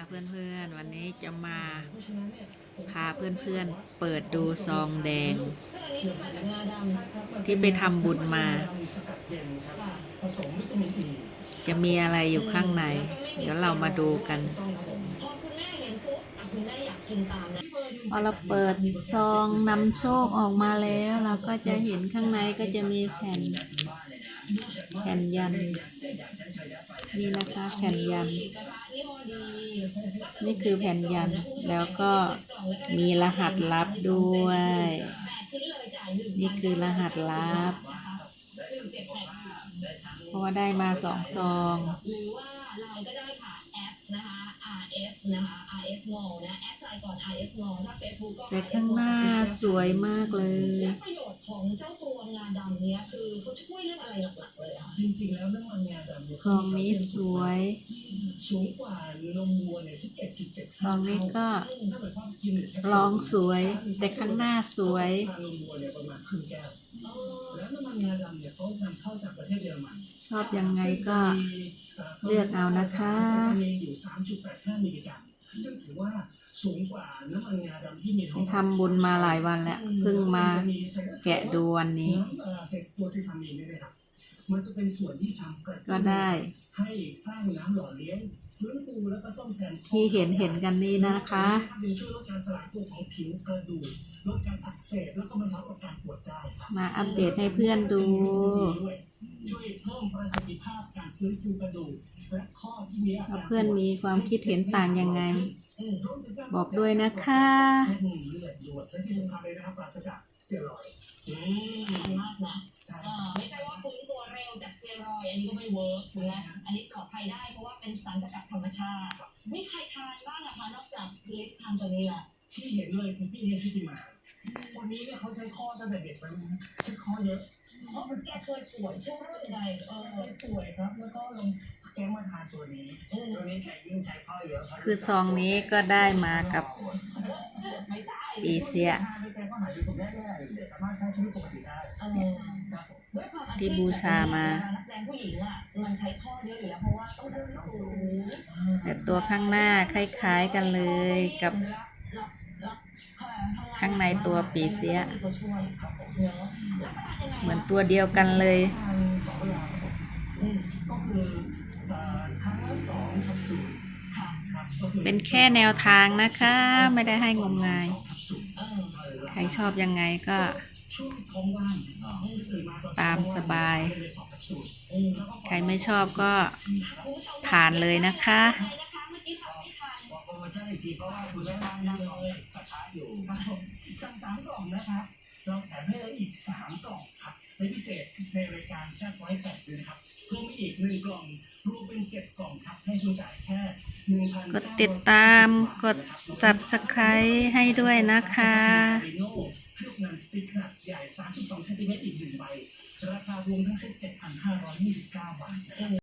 ค่ะเพื่อนๆ วันนี้จะมาพาเพื่อนๆ เปิดดูซองแดง ที่ไปทำบุญมา จะมีอะไรอยู่ข้างใน เดี๋ยวเรามาดูกันพอเราเปิดซองนำโชคออกมาแล้ว เราก็จะเห็นข้างในก็จะมีแผ่น แผ่นยัน นี่นะคะแผ่นยัน นี่คือแผ่นยัน แล้วก็มีรหัสลับด้วย นี่คือรหัสลับ เพราะว่าได้มาสองซองแต่ข้างหน้าสวยมากเลย ของเจ้าตัวงาดำเนี้ยคือเขาช่วยเรื่องอะไรหลักๆเลยอะคะจริงๆแล้วน้ำมันงาดำเนี่ยซองนี้สวยสูงกว่านมวัวเนี่ย11.7ซองนี้ก็ถ้าเกิดว่ากินแค่ลองสวย แต่ข้างหน้าสวยทานนมวัวเนี่ยประมาณครึ่งแก้วเออแล้วน้ำมันงาดำเนี่ยเขานำเข้าจากประเทศเยอรมันชอบยังไงก็เลือกเอานะคะเซซามีนอยู่3.85มิลลิกรัม ซึ่งถือว่าสูงกว่าน้ำมันงาดำที่มีท้องทำบุญมาหลายวันแล้ว เพิ่งมาแกะดูวันนี้น้ำเอ่อเซซตัวเซซามีนเนี่ยนะครับมันจะเป็นส่วนที่ทำกระตุ้นก็ได้ ให้สร้างน้ำหล่อเลี้ยงฟื้นฟูแล้วก็ซ่อมแซมที่เห็นเห็นกันนี่นะคะเป็นช่วยลดการสลายตัวของผิวกระดูกลดการอักเสบแล้วก็บรรเทาอาการปวดได้ครับมาอัปเดตให้เพื่อนดู ช่วยเพิ่มประสิทธิภาพการฟื้นฟูกระดูกและข้อ ที่มีอาเพื่อนมีความคิดเห็นต่างยังไง บอกด้วยนะคะเส้นเลือดด่วนที่สำคัญเลยนะครับปราศจากสเตียรอยมากนะเออไม่ใช่ว่าฟื้นตัวเร็วจากสเตียรอยอันนี้ก็ไม่เวิร์กนะอันนี้ปลอดภัยได้เพราะว่าเป็นสารสกัดธรรมชาติมีใครทานบ้างนะคะนอกจากเล็กทานตัวนี้แหละที่เห็นเลยคือพี่เฮนชิติมาคนนี้เนี่ยเขาใช้ข้อตั้งแต่เด็กเลยนะใช้ข้อเยอะเพราะมันแกเคยป่วยใช่ไหมยังไงเออป่วยครับแล้วก็ลง แกมาทานตัวนี้อืมตัวนี้แกยิ่งใช้ข้อเยอะคือซองนี้ก็ได้มากับไม่ใช่ปีเสียทานด้วยแกก็หายดีผมได้ง่ายสามารถใช้ชีวิตปกติได้เออครับผมด้วยความอาชีพที่บูชามานักแสดงผู้หญิงอะมันใช้ข้อเยอะอยู่แล้วเพราะว่าต้องเดินสูงแต่ตัวข้างหน้าคล้ายๆกันเลยกับข้างในตัวปีเสียตัวช่วยครับผมเนอะแล้วประทานยังไงเหมือนตัวเดียวกันเลยทานสองเวลาครับผมอืมก็คือเอ่อ ครั้งละสองแคปซูลค่ะครับก็คือเป็นแค่แนวทางนะคะ ไม่ได้ให้งมงายสองแคปซูลเออใครชอบยังไงก็ช่วงท้องว่างตื่นมาตอนตามสบายเสองแคปซูลอืมแล้วก็ใครไม่ชอบก็คุณผู้ชมผ่านเลยนะคะใครนะคะเมื่อกี้ทำไม่ทันบอกโปรโมชั่นอีกทีเพราะว่าคุณแม่บ้านนั่งรอเลยกระทะอยู่ครับผมสั่งสามกล่องนะครับเราแถมให้เลยอีกสามกล่องครับในพิเศษในรายการแซ่บไว้แปดด้วยนะครับเพิ่มอีกหนึ่งกล่อง กล่องครับให้คุณจ่ายแค่หนึ่งพันกดติดตามกด subscribe ให้ด้วยนะคะเครื่องนันสติ๊กขนาดใหญ่ 32เซนติเมตรอีกหนึ่งใบ ราคารวมทั้งเซ็ต7,529 บาทนะครับ